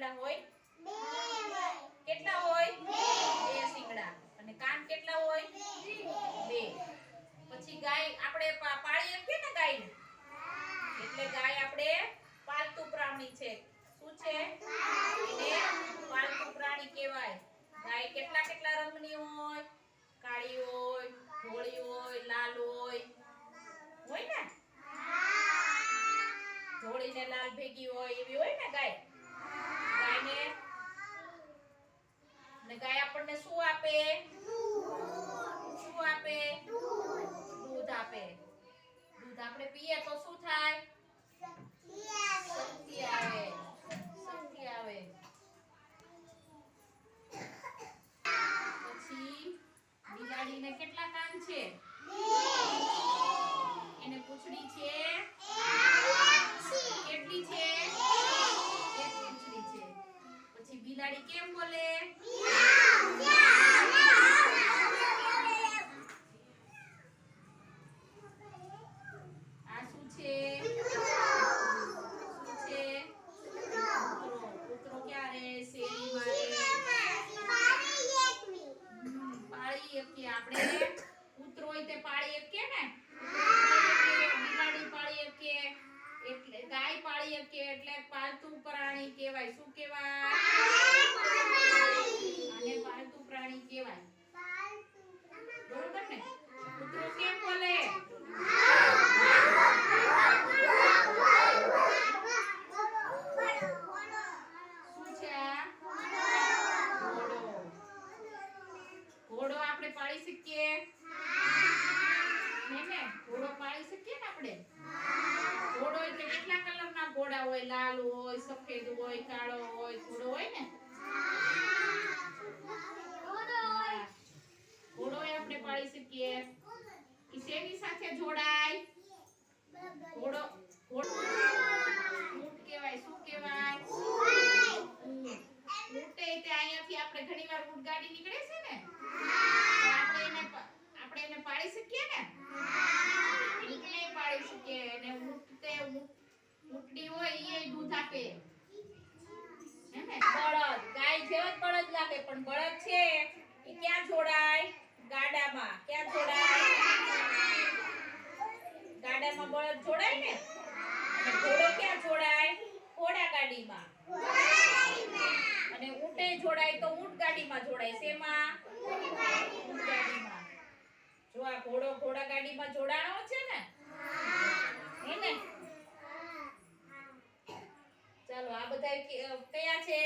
શિંગડા હોય? કેટલા હોય? બે. શિંગડા. અને કાન કેટલા હોય? બે. પછી ગાય આપણે પાળીએ પાળી શકીએ ને ગાય એટલે ગાય આપણે પાલતુ પ્રાણી છે. શું છે? એને પાલતુ પ્રાણી કહેવાય. ગાય કેટલા કેટલા રંગની હોય? કાળી હોય ધોળી હોય લાલ હોય. હોય ને? ધોળી ને લાલ ભેગી હોય એવી હોય ને ગાય? આપણે પીએ તો શું થાય? શક્તિ આવે. શક્તિ આવે. પછી બિલાડીને કેટલા કાન છે? એને પૂંછડી છે? કેટલી છે? એક પછી બિલાડી કેમ બોલે આ શું છે શું છે કૂતરો કૂતરો ક્યાં રહે શેરીમાં રહે હમ, પાળી શકીએ આપણે કૂતરો હોય તે પાળી શકીએ ને? બિલાડી પાળી શકીએ, એટલે ગાય પાળી શકીએ, એટલે પાલતુ પ્રાણી કહેવાય. શું કહેવાય આને પાલતુ પ્રાણી કહેવાય બરોબર ને કૂતરો કેમ બોલે શું છે આ ઘોડો ઘોડો આપણે પાળી શકીએ? હે. ને ઘોડો પાડી શકીએ ને આપણે? ઘોડો એટલે કેટલા કલરના ઘોડા હોય? લાલ હોય સફેદ હોય કાળો હોય ઘોડો હોય ને. ઘોડો આપણે પાળી શકીએ. ઈ શેની સાથે જોડાય? ઘોડો ઘોડો. ઊંટ કહેવાય. શું કહેવાય? ઊંટ. ઊંટ. એ તે અહીંયાથી આપણે ઘણીવાર ઊંટ ગાડી નીકળે છે ને તો આપણે એને પ- આપણે એને પાળી શકીએ ને ઊંટને પાળી શકીએ અને ઊંટ તે ઊંટ- ઊંટડી હોય ઈ દૂધ આપે હે ને? બળદ ગાય જેવા જ પણ બળદ છે. એ ક્યાં જોડાય? ગાડામાં. ક્યાં જોડાય? ગાડામાં બળદ જોડાય ને? ઘોડો ક્યાં જોડાય? ઘોડા ગાડીમાં. અને ઊંટે જોડાય તો ઊંટ ગાડીમાં જોડાય. શેમાં? જો આ ઘોડો ઘોડા ગાડીમાં જોડાણો છે ને? હે ને? ચાલો, આ બધા કયા છે?